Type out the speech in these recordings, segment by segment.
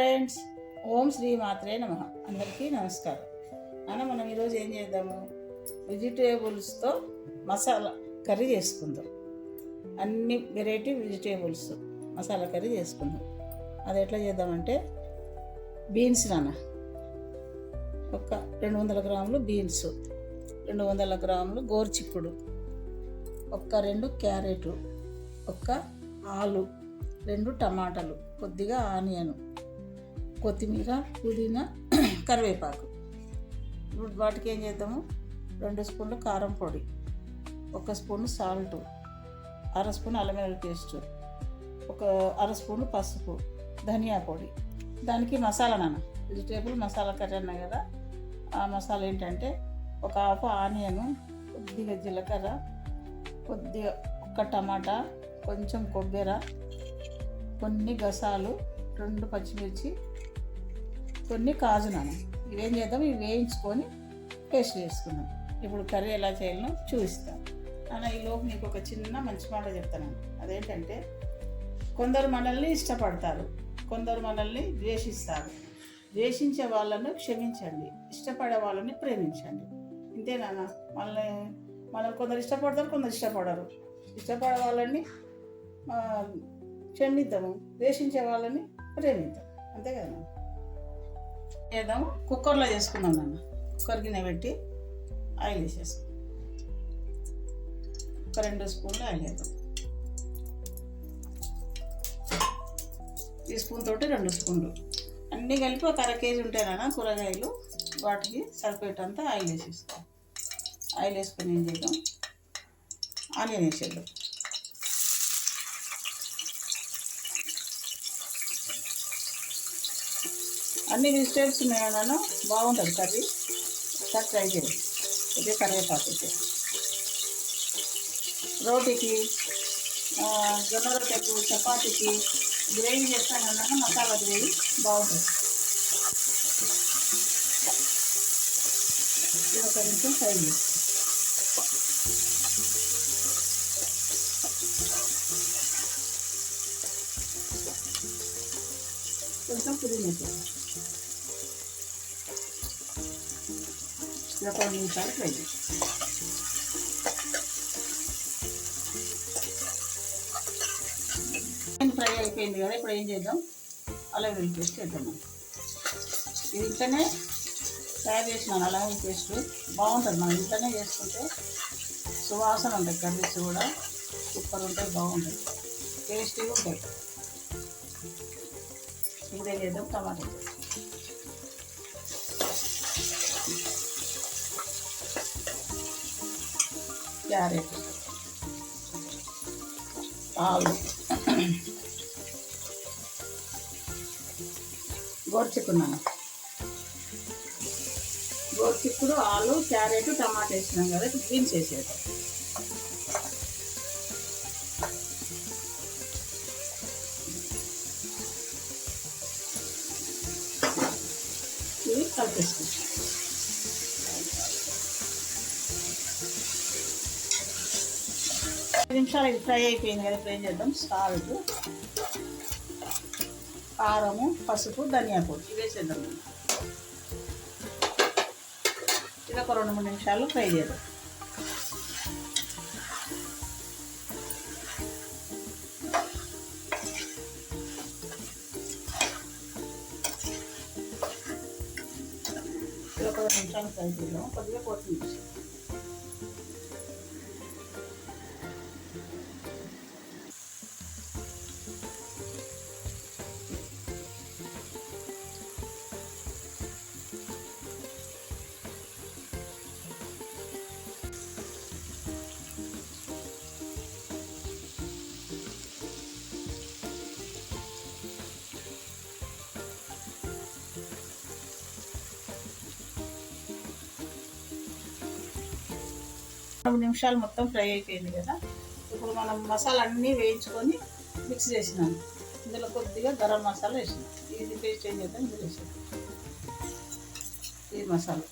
Friends ఓం శ్రీ మాత్రే నమ. అందరికీ నమస్కారం. అన్న మనం ఈరోజు ఏం చేద్దాము? వెజిటేబుల్స్తో మసాలా కర్రీ చేసుకుందాం. అన్ని వెరైటీ వెజిటేబుల్స్ మసాలా కర్రీ చేసుకుందాం. అది ఎట్లా చేద్దామంటే బీన్స్ నాన్న. ఒక రెండు వందల గ్రాములు బీన్స్ రెండు వందల గ్రాములు గోరుచిక్కుడు ఒక్క రెండు క్యారెట్ ఒక్క ఆలు రెండు టమాటాలు కొద్దిగా ఆనియన్ కొత్తిమీర పుదీనా కరివేపాకు. ఇప్పుడు వాటికి ఏం చేద్దాము? రెండు స్పూన్లు కారం పొడి ఒక స్పూన్ సాల్ట్ అర స్పూన్ అల్లం వెల్లుల్లి పేస్ట్ ఒక అర స్పూన్ పసుపు ధనియా పొడి. దానికి మసాలా నాన్న వెజిటేబుల్ మసాలా కర్రీ అన్నా కదా ఆ మసాలా ఏంటంటే ఒక హాఫ్ ఆనియన్ కొద్దిగా జీలకర్ర కొద్దిగా ఒక్క టమాటా కొంచెం కొబ్బరి కొన్ని గసాలు రెండు పచ్చిమిర్చి కొన్ని కాజు ఇవేం చేద్దాం? ఇవి వేయించుకొని పేస్ట్ చేసుకుందాం. ఇప్పుడు కర్రీ ఎలా చేయాలో చూపిస్తాను నాన్న ఈ లోపు ఒక చిన్న మంచి మాట చెప్తాను. అదేంటంటే కొందరు మనల్ని ఇష్టపడతారు. కొందరు మనల్ని ద్వేషిస్తారు. ద్వేషించే వాళ్ళను క్షమించండి. ఇష్టపడే వాళ్ళని ప్రేమించండి. ఇంతేనా మనల్ని మనం కొందరు ఇష్టపడతారు కొందరు ఇష్టపడరు. ఇష్టపడే వాళ్ళని క్షమిద్దాము. ద్వేషించే వాళ్ళని ప్రేమిద్దాం. అంతే కదా చేద్దాం కుక్కర్లో చేసుకుందాం నాన్న. కుక్కర్ గిన్నె పెట్టి ఆయిల్ వేసేస్తాం ఒక రెండు స్పూన్లు ఆయిల్ వేద్దాం. ఈ స్పూన్ తోటి రెండు స్పూన్లు. అన్నీ కలిపి ఒక అర కేజీ ఉంటాయి కూరగాయలు. వాటికి సరిపోయేటంత ఆయిల్ వేసేస్తాం ఆయిల్ వేసుకొని ఏం చేద్దాం? ఆనియన్ వేసేద్దాం. అన్ని వెజిటేబుల్స్ ఉన్నాయి బాగుంటుంది కర్రీ. ఒకసారి ట్రై చేయండి ఇదే కరివేపాకు రోటీకి జొన్న రొట్టెకు చపాతీకి గ్రేవీ చేస్తానన్నాను మసాలా గ్రేవీ బాగుంటుంది. ఇది ఒక నిమిషం ఫ్రై చేస్తాం కొంచెం పుదీనా ఇలా కొన్ని నిమిషాలు ఫ్రై చేస్తాం ఫ్రై అయిపోయింది కదా ఇప్పుడు ఏం చేద్దాం? అలా వెల్లుల్లి పేస్ట్ చేద్దాం ఇది ఇంట్లోనే తయారు చేసినాను అలా వెల్లుల్లి పేస్ట్. బాగుంటుంది మనం ఇంట్లోనే చేసుకుంటే సువాసన ఉంటాయి కర్రీస్ కూడా సూపర్ ఉంటాయి బాగుంటాయి. టేస్టీగా ఉంటాయి. ఇప్పుడు ఏం చేద్దాం? టమాటా క్యారెట్ ఆలు గోర్చుకున్నాను గోరుచిక్కుడు ఆలు క్యారెట్ టమాటా వేసినాం కదా బీన్స్ వేసేది ఇవి కలిపేసుకుంటాం. నిమిషాలు ఇది ఫ్రై అయిపోయింది కదా ఇప్పుడు ఏం చేద్దాం? సాల్ట్ కారము పసుపు ధనియా పొడి. ఇవి వేసేద్దాం. ఇది ఒక రెండు మూడు నిమిషాలు ఫ్రై చేద్దాం. ఇది ఒక రెండు నిమిషాలు ఫ్రై చేద్దాం. కొద్దిగా కొత్తిమీర రెండు నిమిషాలు మొత్తం ఫ్రై అయిపోయింది కదా. ఇప్పుడు మనం మసాలా అన్నీ వేయించుకొని మిక్స్ చేసినాం. ఇందులో కొద్దిగా గరం మసాలా వేసినాం. ఇది పేస్ట్ ఏం చేద్దాం? ఇందులో వేసాం ఈ మసాలా.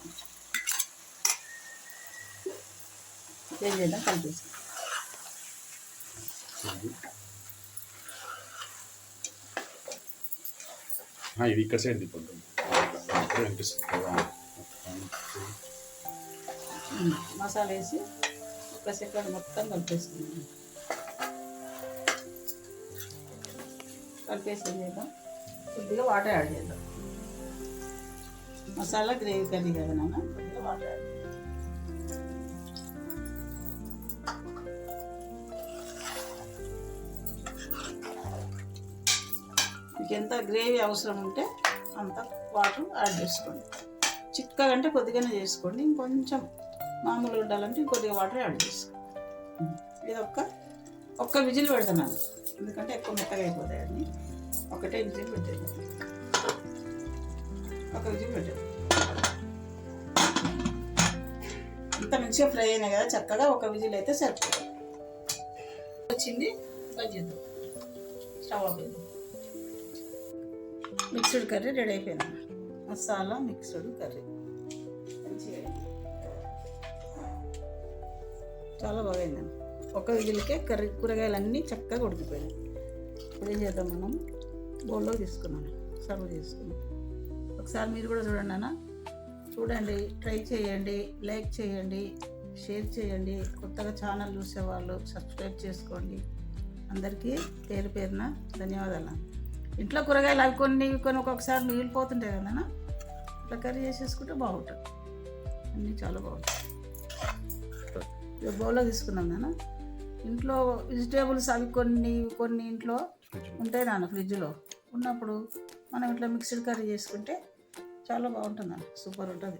ఏం చేద్దాం? కలిపేసాం ఇది ఇక్కడ సైడ్ మసాలా వేసి సెకండ్ మొత్తం కలిపేసుకున్నాను. కలిపేసి ఏం చేద్దాం కొద్దిగా వాటర్ యాడ్ చేద్దాం. మసాలా గ్రేవీ కర్రీ కదా నాన్న? కొద్దిగా వాటర్ యాడ్ మీకు ఎంత గ్రేవీ అవసరం ఉంటే అంత వాటర్ యాడ్ చేసుకోండి. చిక్కగా అంటే కొద్దిగానే చేసుకోండి. ఇంకొంచెం మామూలుగా ఉండాలంటే ఇంకొద్దిగా వాటర్ యాడ్ చేసుకోండి ఇది ఒక్క ఒక్క విజిల్ పెడుతున్నాను ఎందుకంటే ఎక్కువ మెత్తగా అయిపోతాయి అన్ని. ఒకటే విజిల్ పెట్టేది ఒక విజిల్ పెట్టాను అంత మంచిగా ఫ్రై అయినాయి కదా చక్కగా ఒక విజిల్ అయితే సరిపోతుంది వచ్చింది బజ్జీద్దాం stove off mixed curry ready అయిపోయింది. Masala mixed curry. మంచిగా చాలా బాగా ఒక విజిల్కే కర్రీ కూరగాయలన్నీ చక్కగా ఉడికిపోయాయి ఇప్పుడు ఏం చేద్దాం మనం? బౌల్లో తీసుకున్నాను. సర్వ్ చేసుకున్నాం ఒకసారి మీరు కూడా చూడండి అన్న చూడండి ట్రై చేయండి లైక్ చేయండి షేర్ చేయండి. కొత్తగా ఛానల్ చూసేవాళ్ళు సబ్స్క్రైబ్ చేసుకోండి. అందరికీ పేరు పేరున ధన్యవాదాలు ఇంట్లో కూరగాయలు అవి కొన్ని కొన్ని ఒక్కొక్కసారి మిగిలిపోతుంటాయి కదా ఇట్లా కర్రీ చేసేసుకుంటే బాగుంటుంది. అన్నీ చాలా బాగుంటాయి. బౌల్లో తీసుకున్నాం నాన్న. ఇంట్లో వెజిటేబుల్స్ అవి కొన్ని కొన్ని ఇంట్లో ఉంటాయి నాన్న ఫ్రిడ్జ్లో. ఉన్నప్పుడు మనం ఇట్లా మిక్స్డ్ కర్రీ చేసుకుంటే చాలా బాగుంటుంది నాన్న. సూపర్ ఉంటుంది.